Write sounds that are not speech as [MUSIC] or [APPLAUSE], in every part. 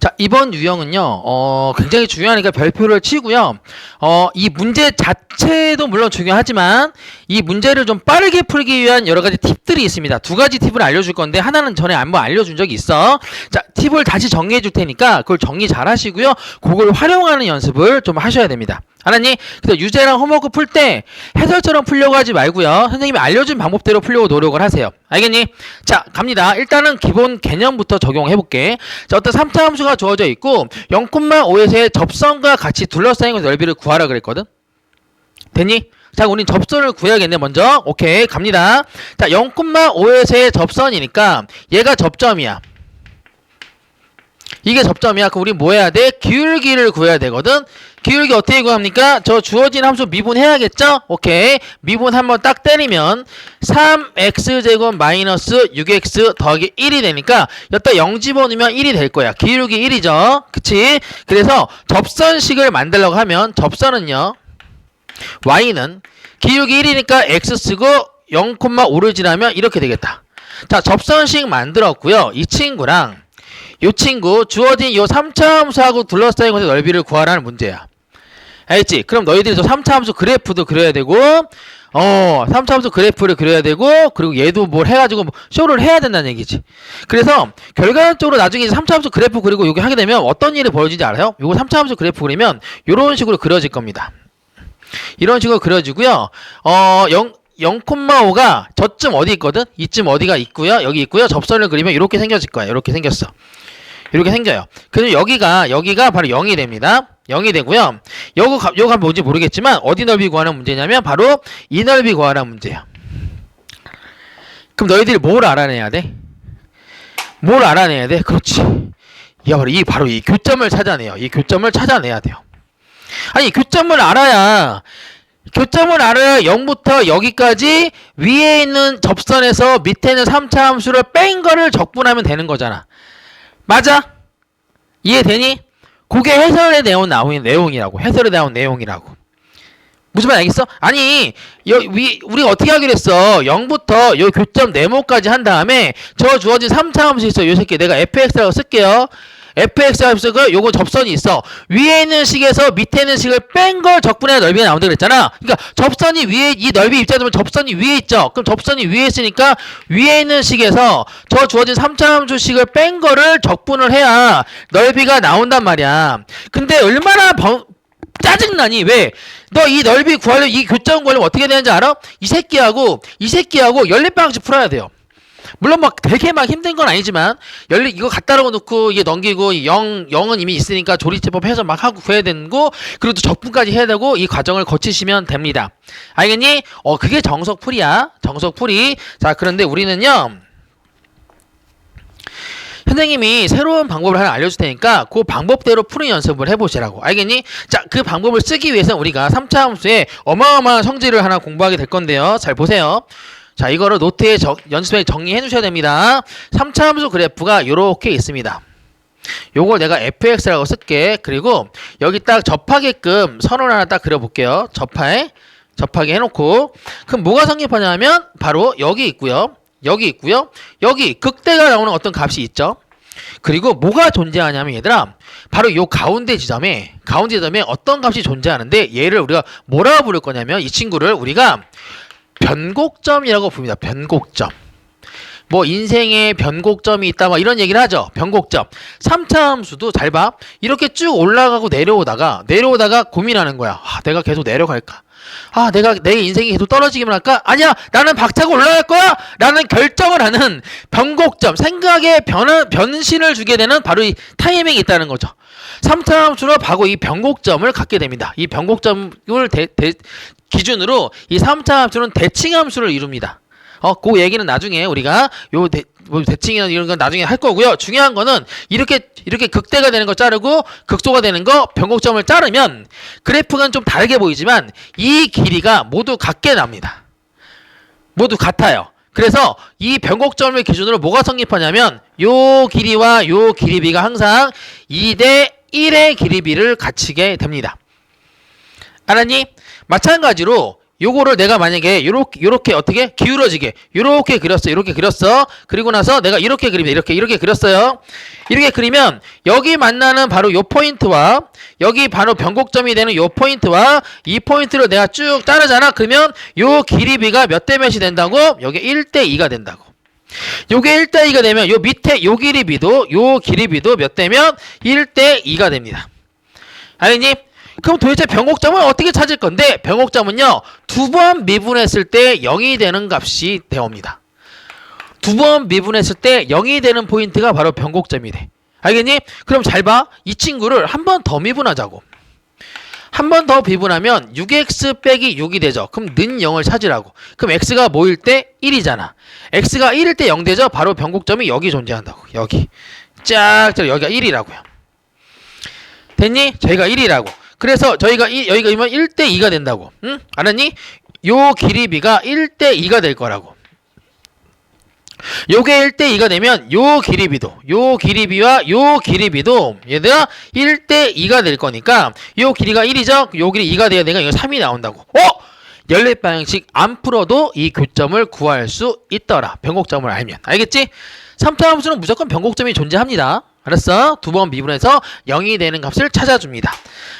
자, 이번 유형은요, 어, 굉장히 중요하니까 별표를 치고요. 어, 이 문제 자체도 물론 중요하지만, 이 문제를 좀 빠르게 풀기 위한 여러 가지 팁들이 있습니다. 두 가지 팁을 알려줄 건데, 하나는 전에 한번 알려준 적이 있어. 자, 팁을 다시 정리해 줄 테니까, 그걸 정리 잘 하시고요. 그걸 활용하는 연습을 좀 하셔야 됩니다. 알았니? 그래서 유제랑 홈워크 풀 때 해설처럼 풀려고 하지 말고요. 선생님이 알려준 방법대로 풀려고 노력을 하세요. 알겠니? 자, 갑니다. 일단은 기본 개념부터 적용해 볼게. 자, 어떤 3차 함수가 주어져 있고 0,5에서의 접선과 같이 둘러싸인 넓이를 구하라 그랬거든. 됐니? 자, 우린 접선을 구해야겠네, 먼저. 오케이, 갑니다. 자, 0,5에서의 접선이니까 얘가 접점이야. 이게 접점이야. 그럼 우리 뭐 해야 돼? 기울기를 구해야 되거든. 기울기 어떻게 구합니까? 저 주어진 함수 미분해야겠죠? 오케이. 미분 한번 딱 때리면 3x제곱 마이너스 6x 더하기 1이 되니까 여기다 0 집어넣으면 1이 될 거야. 기울기 1이죠. 그치? 그래서 접선식을 만들려고 하면 접선은요. y는 기울기 1이니까 x 쓰고 0,5를 지나면 이렇게 되겠다. 자, 접선식 만들었고요. 이 친구랑 이 친구 주어진 요 3차 함수하고 둘러싸인 것의 넓이를 구하라는 문제야. 알겠지? 그럼 너희들이 저 3차 함수 그래프도 그려야 되고 어 3차 함수 그래프를 그려야 되고 그리고 얘도 뭘 해가지고 뭐 쇼를 해야 된다는 얘기지. 그래서 결과적으로 나중에 이제 3차 함수 그래프 그리고 여기 하게 되면 어떤 일이 벌어지지 알아요? 요거 3차 함수 그래프 그리면 요런 식으로 그려질 겁니다. 이런 식으로 그려지고요. 어 0, 0,5가 저쯤 어디 있거든? 이쯤 어디가 있고요. 여기 있고요. 접선을 그리면 이렇게 생겨질 거야. 이렇게 생겼어. 이렇게 생겨요. 그래서 여기가 여기가 바로 0이 됩니다. 0이 되고요. 요거 가- 요거 뭔지 모르겠지만 어디 넓이 구하는 문제냐면 바로 이 넓이 구하라는 문제야. 그럼 너희들이 뭘 알아내야 돼? 뭘 알아내야 돼? 그렇지. 이 바로 이 바로 이 교점을 찾아내요. 이 교점을 찾아내야 돼요. 아니 교점을 알아야 교점을 알아야 0부터 여기까지 위에 있는 접선에서 밑에 있는 3차 함수를 뺀 거를 적분하면 되는 거잖아. 맞아? 이해되니? 그게 해설에 나온 나온 내용이라고. 해설에 나온 내용이라고. 무슨 말 알겠어? 아니, 여, 위, 우리가 어떻게 하기로 했어? 0부터 요 교점 네모까지 한 다음에 저 주어진 3차 함수 있어. 요 새끼 내가 fx라고 쓸게요. Fx 함수가 요거 접선이 있어. 위에 있는 식에서 밑에 있는 식을 뺀 걸 적분해야 넓이가 나온다 그랬잖아. 그러니까 접선이 위에 이 넓이 입자되면 접선이 위에 있죠. 그럼 접선이 위에 있으니까 위에 있는 식에서 저 주어진 3차 함수 식을 뺀 거를 적분을 해야 넓이가 나온단 말이야. 근데 얼마나 번, 짜증나니 왜? 너 이 넓이 구하려 이 교점 구하려면 어떻게 되는지 알아? 이 새끼하고 이 새끼하고 연립 방식 풀어야 돼요. 물론 막 되게 막 힘든 건 아니지만 연립 이거 갖다 놓고 이게 넘기고 0 0은 이미 있으니까 조리제법 해서 막 하고 구해야 거 그리고 또 적분까지 해야 되고 이 과정을 거치시면 됩니다. 알겠니? 어 그게 정석 풀이야. 정석 풀이. 자 그런데 우리는요. 선생님이 새로운 방법을 하나 알려줄 테니까 그 방법대로 푸는 연습을 해보시라고 알겠니? 자 그 방법을 쓰기 위해서 우리가 3차 함수에 어마어마한 성질을 하나 공부하게 될 건데요 잘 보세요 자 이거를 노트에 적- 연습에 정리해 주셔야 됩니다. 3차 함수 그래프가 이렇게 있습니다. 요걸 내가 fx라고 쓸게. 그리고 여기 딱 접하게끔 선을 하나 딱 그려볼게요. 접하에 접하게 해놓고. 그럼 뭐가 성립하냐면 바로 여기 있고요. 여기 있고요. 여기 극대가 나오는 어떤 값이 있죠? 그리고 뭐가 존재하냐면 얘들아 바로 요 가운데 지점에 가운데 지점에 어떤 값이 존재하는데 얘를 우리가 뭐라고 부를 거냐면 이 친구를 우리가 변곡점이라고 부릅니다. 변곡점. 뭐 인생에 변곡점이 있다 뭐 이런 얘기를 하죠. 변곡점. 3차 함수도 잘 봐. 이렇게 쭉 올라가고 내려오다가 내려오다가 고민하는 거야. 아, 내가 계속 내려갈까? 아 내가 내 인생이 계속 떨어지기만 할까? 아니야. 나는 박차고 올라갈 거야! 라는 결정을 하는 변곡점. 생각에 변, 변신을 주게 되는 바로 이 타이밍이 있다는 거죠. 3차 함수로 바로 이 변곡점을 갖게 됩니다. 이 변곡점을 대- 대- 기준으로 이 3차 함수는 대칭 함수를 이룹니다 어, 그 얘기는 나중에 우리가 요 대, 뭐 대칭이나 이런 건 나중에 할 거고요. 중요한 거는 이렇게 이렇게 극대가 되는 거 자르고 극소가 되는 거 변곡점을 자르면 그래프가 좀 다르게 보이지만 이 길이가 모두 같게 납니다. 모두 같아요. 그래서 이 변곡점을 기준으로 뭐가 성립하냐면 요 길이와 요 길이비가 항상 2대 1의 길이비를 갖추게 됩니다. 알았니? 마찬가지로 요거를 내가 만약에 요렇게 요렇게 어떻게? 기울어지게. 요렇게 그렸어 요렇게 그렸어. 그리고 나서 내가 이렇게 그립니다 이렇게 이렇게 그렸어요. 이렇게 그리면 여기 만나는 바로 요 포인트와 여기 바로 변곡점이 되는 요 포인트와 이 포인트를 내가 쭉 자르잖아. 그러면 요 길이 비가 몇 대 몇이 된다고? 여기 1대 2가 된다고. 요게 1대 2가 되면 요 밑에 요 길이 비도 요 길이 비도 몇 대면 1대 2가 됩니다. 알겠니? 그럼 도대체 변곡점을 어떻게 찾을 건데 변곡점은요 두 번 미분했을 때 0이 되는 값이 되옵니다. 두 번 미분했을 때 0이 되는 포인트가 바로 변곡점이 돼. 알겠니? 그럼 잘 봐. 이 친구를 한 번 더 미분하자고. 한 번 더 미분하면 6x 빼기 6이 되죠. 그럼 는 0을 찾으라고. 그럼 x가 뭐일 때 1이잖아. x가 1일 때 0 되죠. 바로 변곡점이 여기 존재한다고. 여기. 쫙, 저 여기가 1이라고요. 됐니? 저희가 1이라고. 그래서 저희가 이, 여기가 이면 1대 2가 된다고. 응? 알았니? 요 길이비가 1대 2가 될 거라고. 요게 1대 2가 되면 요 길이비도 요 길이비와 요 길이비도 얘들아 1대 2가 될 거니까 요 길이가 1이죠? 요 길이 2가 돼야 되니까 이거 3이 나온다고. 어? 연립 방향식 안 풀어도 이 교점을 구할 수 있더라. 변곡점을 알면. 알겠지? 3차 함수는 무조건 변곡점이 존재합니다. 알았어? 두 번 미분해서 0이 되는 값을 찾아줍니다.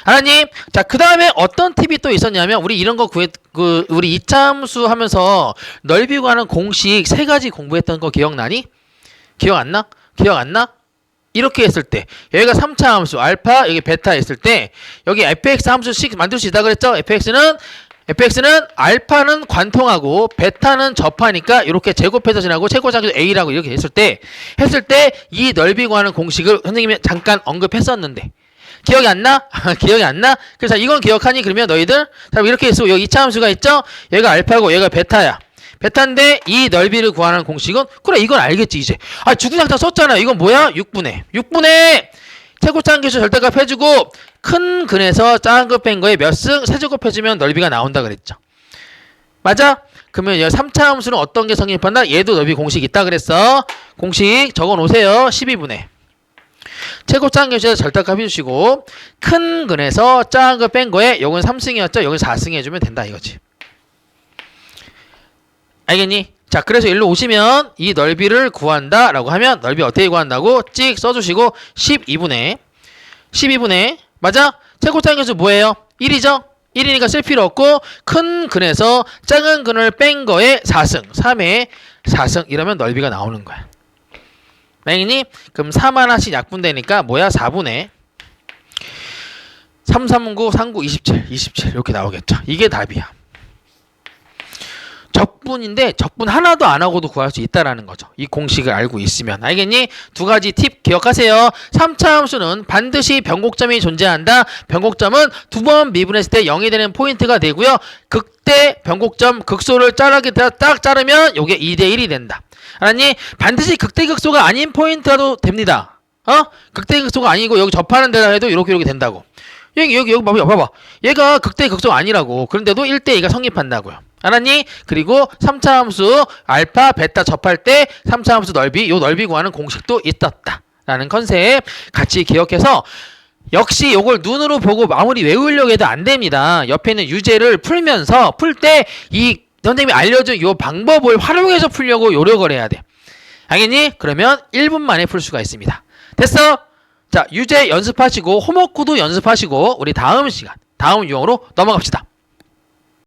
알았니? 자, 그 다음에 어떤 팁이 또 있었냐면, 우리 이런 거 구했, 그, 우리 2차 함수 하면서 넓이 구하는 공식 세 가지 공부했던 거 기억나니? 기억 안 나? 기억 안 나? 이렇게 했을 때, 여기가 3차 함수, 알파, 여기 베타 했을 때, 여기 fx 함수씩 만들 수 있다 그랬죠? fx는 fx는 알파는 관통하고 베타는 접하니까 이렇게 제곱해서 지나고 최고차기도 a라고 이렇게 했을 때 했을 때 이 넓이 구하는 공식을 선생님이 잠깐 언급했었는데 기억이 안 나? [LAUGHS] 기억이 안 나? 그래서 이건 기억하니 그러면 너희들 자 이렇게 해서 여기 2차 함수가 있죠? 얘가 알파고 얘가 베타야. 베타인데 이 넓이를 구하는 공식은 그래 이건 알겠지 이제. 아 주구장창 썼잖아. 이건 뭐야? 6분의 6분의 최고차항 계수 절대값 해주고 큰 근에서 작은 것뺀 거에 몇 승 세제곱 해주면 넓이가 나온다 그랬죠. 맞아? 그러면 이 3차 함수는 어떤 게 성립한다? 얘도 넓이 공식 있다 그랬어. 공식 적어 놓으세요. 12분의 최고차항 계수에서 절대값 해주시고 큰 근에서 작은 거 뺀 거에 요건 3승이었죠. 여기 4승 해주면 된다 이거지. 알겠니? 자, 그래서 일로 오시면 이 넓이를 구한다 라고 하면 넓이 어떻게 구한다고 찍 써주시고 12분의 12분의 맞아? 최고차항 계수 뭐예요? 1이죠? 1이니까 쓸 필요 없고 큰 근에서 작은 근을 뺀 거에 4승 3에 4승 이러면 넓이가 나오는 거야 알겠니? 그럼 3 하나씩 약분되니까 뭐야? 4분의 3, 3, 9, 3, 9, 27, 27 이렇게 나오겠죠. 이게 답이야. 적분인데 적분 하나도 안 하고도 구할 수 있다라는 거죠. 이 공식을 알고 있으면 알겠니? 두 가지 팁 기억하세요. 3차 함수는 반드시 변곡점이 존재한다. 변곡점은 두 번 미분했을 때 0이 되는 포인트가 되고요. 극대 변곡점 극소를 자르게 딱 자르면 이게 2대 1이 된다. 알았니? 반드시 극대 극소가 아닌 포인트라도 됩니다. 어? 극대 극소가 아니고 여기 접하는 데다 해도 이렇게 이렇게 된다고. 여기 여기 여기 봐봐 봐봐. 얘가 극대 극소가 아니라고. 그런데도 1대 2가 성립한다고요. 알았니? 그리고 3차 함수 알파 베타 접할 때 3차 함수 넓이 요 넓이 구하는 공식도 있었다. 라는 컨셉 같이 기억해서 역시 요걸 눈으로 보고 마무리 외우려고 해도 안 됩니다. 옆에 있는 유제를 풀면서 풀 때 이 선생님이 알려준 요 방법을 활용해서 풀려고 요력을 해야 돼. 알겠니? 그러면 1분 만에 풀 수가 있습니다. 됐어? 자, 유제 연습하시고 호모코도 연습하시고 우리 다음 시간, 다음 유형으로 넘어갑시다.